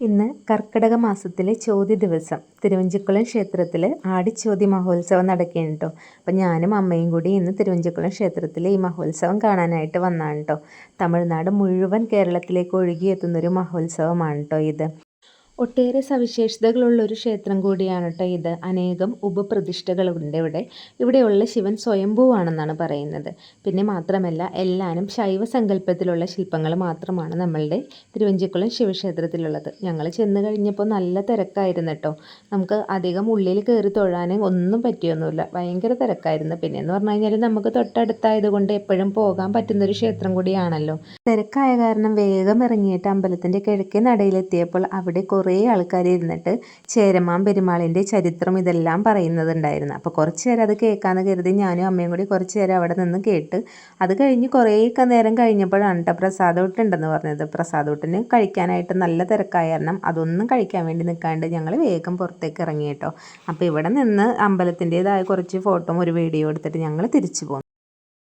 ഇന്ന് കർക്കിടക മാസത്തിലെ ചോതി ദിവസം. തിരുവഞ്ചിക്കുളം ക്ഷേത്രത്തിൽ ആടിച്ചോതി മഹോത്സവം നടക്കുകയാണ് കേട്ടോ അപ്പം ഞാനും അമ്മയും കൂടി ഇന്ന് തിരുവഞ്ചിക്കുളം ക്ഷേത്രത്തിൽ ഈ മഹോത്സവം കാണാനായിട്ട് വന്നാണ് കേട്ടോ തമിഴ്നാട് മുഴുവൻ കേരളത്തിലേക്ക് ഒഴുകിയെത്തുന്നൊരു മഹോത്സവമാണ് കേട്ടോ ഇത്. ഒട്ടേറെ സവിശേഷതകളുള്ള ഒരു ക്ഷേത്രം കൂടിയാണ് കേട്ടോ ഇത്. അനേകം ഉപപ്രതിഷ്ഠകളുണ്ട് ഇവിടെ. ഇവിടെയുള്ള ശിവൻ സ്വയംഭൂവാണെന്നാണ് പറയുന്നത്. പിന്നെ മാത്രമല്ല എല്ലാവരും ശൈവ സങ്കല്പത്തിലുള്ള ശില്പങ്ങൾ മാത്രമാണ് നമ്മളുടെ തിരുവഞ്ചിക്കുളം ശിവക്ഷേത്രത്തിലുള്ളത്. ഞങ്ങൾ ചെന്ന് കഴിഞ്ഞപ്പോൾ നല്ല തിരക്കായിരുന്നു കേട്ടോ നമുക്ക് അധികം ഉള്ളിൽ കയറി തൊഴാനും ഒന്നും പറ്റിയൊന്നുമില്ല. ഭയങ്കര തിരക്കായിരുന്നു. പിന്നെ എന്ന് പറഞ്ഞു കഴിഞ്ഞാൽ നമുക്ക് തൊട്ടടുത്തായത് കൊണ്ട് എപ്പോഴും പോകാൻ പറ്റുന്നൊരു ക്ഷേത്രം കൂടിയാണല്ലോ. തിരക്കായ കാരണം വേഗം ഇറങ്ങിയിട്ട് അമ്പലത്തിന്റെ കിഴക്കേ നടയിലെത്തിയപ്പോൾ അവിടെ കുറേ കുറേ ആൾക്കാർ ഇരുന്നിട്ട് ചേരമാൻ പെരുമാളിന്റെ ചരിത്രം ഇതെല്ലാം പറയുന്നതുണ്ടായിരുന്നു അപ്പോൾ കുറച്ച് നേരം അത് കേൾക്കാമെന്ന് കരുതി ഞാനും അമ്മയും കൂടി കുറച്ച് നേരം അവിടെ നിന്ന് കേട്ട് അത് കഴിഞ്ഞ് കുറേയൊക്കെ നേരം കഴിഞ്ഞപ്പോഴാണ് കേട്ടോ പ്രസാദം ഉണ്ടെന്ന് പറഞ്ഞത്. പ്രസാദോട്ടിന് കഴിക്കാനായിട്ട് നല്ല തിരക്കായ കാരണം അതൊന്നും കഴിക്കാൻ വേണ്ടി നിൽക്കാണ്ട് ഞങ്ങൾ വേഗം പുറത്തേക്ക് ഇറങ്ങി കേട്ടോ അപ്പോൾ ഇവിടെ നിന്ന് അമ്പലത്തിന്റെതായ കുറച്ച് ഫോട്ടോയും ഒരു വീഡിയോ എടുത്തിട്ട് ഞങ്ങൾ തിരിച്ചു പോകും